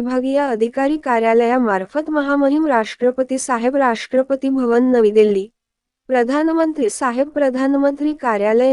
ادیکاری مارت مہام رپتی سب رپتی بھون نو دہلی پر منتری کرندے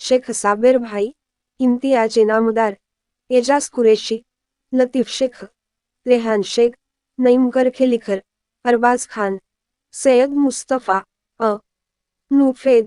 شیخ صابر بھائی، امتیاز انعامدار اعجاز قریشی، لطیف شیخ، ریحان شیخ، نعیم کرکھے لکھر ارباز خان، سید مصطفیٰ نوفید،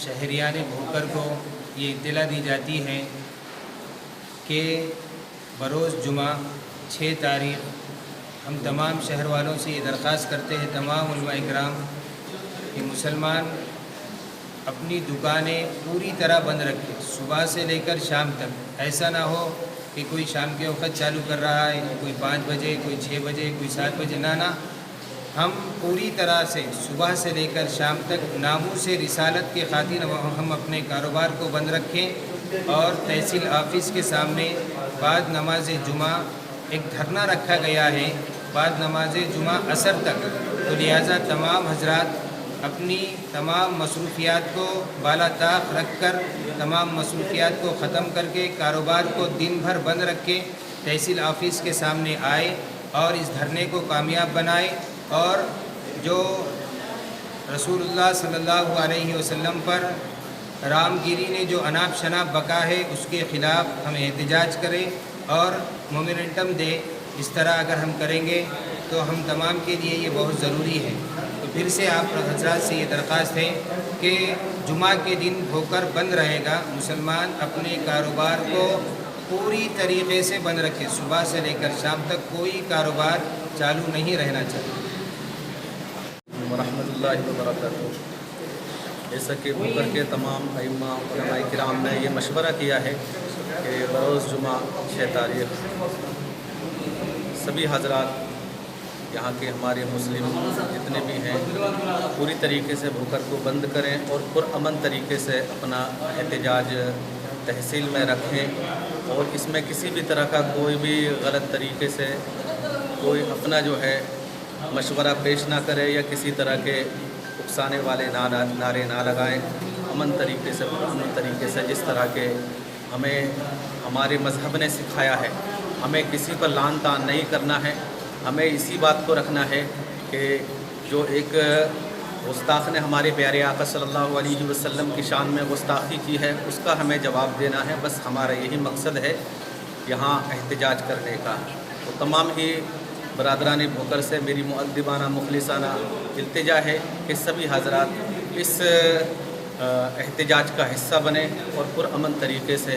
شہریان بھوکر کو یہ اطلاع دی جاتی ہے کہ بروز جمعہ، چھ تاریخ ہم تمام شہر والوں سے یہ درخواست کرتے ہیں، تمام علماء اکرام، کہ مسلمان اپنی دکانیں پوری طرح بند رکھیں، صبح سے لے کر شام تک۔ ایسا نہ ہو کہ کوئی شام کے وقت چالو کر رہا ہے یعنی کوئی پانچ بجے، کوئی چھ بجے، کوئی سات بجے، نہ نہ۔ ہم پوری طرح سے صبح سے لے کر شام تک ناموں سے رسالت کے خاطر ہم اپنے کاروبار کو بند رکھیں اور تحصیل آفس کے سامنے بعد نماز جمعہ ایک دھرنا رکھا گیا ہے۔ بعد نماز جمعہ اثر تک تو لہٰذا تمام حضرات اپنی تمام مصروفیات کو بالا طاق رکھ کر، تمام مصروفیات کو ختم کر کے، کاروبار کو دن بھر بند رکھ کے تحصیل آفس کے سامنے آئے اور اس دھرنے کو کامیاب بنائے اور جو رسول اللہ صلی اللہ علیہ وسلم پر رام گیری نے جو اناب شناب بکا ہے، اس کے خلاف ہم احتجاج کریں اور مومنٹم دے اس طرح اگر ہم کریں گے تو ہم تمام کے لیے یہ بہت ضروری ہے۔ تو پھر سے آپ حضرات سے یہ درخواست ہے کہ جمعہ کے دن ہو کر بند رہے گا، مسلمان اپنے کاروبار کو پوری طریقے سے بند رکھے۔ صبح سے لے کر شام تک کوئی کاروبار چالو نہیں رہنا چاہیے۔ ورحمۃ اللہ وبرکاتہ۔ جیسا کہ بھوکر کے تمام علماء علماء کرام نے یہ مشورہ کیا ہے کہ بروز جمعہ چھ تاریخ سبھی حضرات یہاں کے ہمارے مسلم جتنے بھی ہیں، پوری طریقے سے بھوکر کو بند کریں اور پرامن طریقے سے اپنا احتجاج تحصیل میں رکھیں اور اس میں کسی بھی طرح کا کوئی بھی غلط طریقے سے کوئی اپنا جو ہے مشورہ پیش نہ کرے یا کسی طرح کے اکسانے والے نعرے نہ لگائیں، امن طریقے سے امن طریقے سے جس طرح کے ہمیں ہمارے مذہب نے سکھایا ہے۔ ہمیں کسی پر لان تان نہیں کرنا ہے۔ ہمیں اسی بات کو رکھنا ہے کہ جو ایک غستاخ نے ہمارے پیارے آقا صلی اللہ علیہ وسلم کی شان میں گستاخی کی ہے، اس کا ہمیں جواب دینا ہے۔ بس ہمارا یہی مقصد ہے یہاں احتجاج کرنے کا۔ تو تمام ہی برادران بھوکر سے میری معدبانہ مخلصانہ التجا ہے کہ سبھی حضرات اس احتجاج کا حصہ بنیں اور پرامن طریقے سے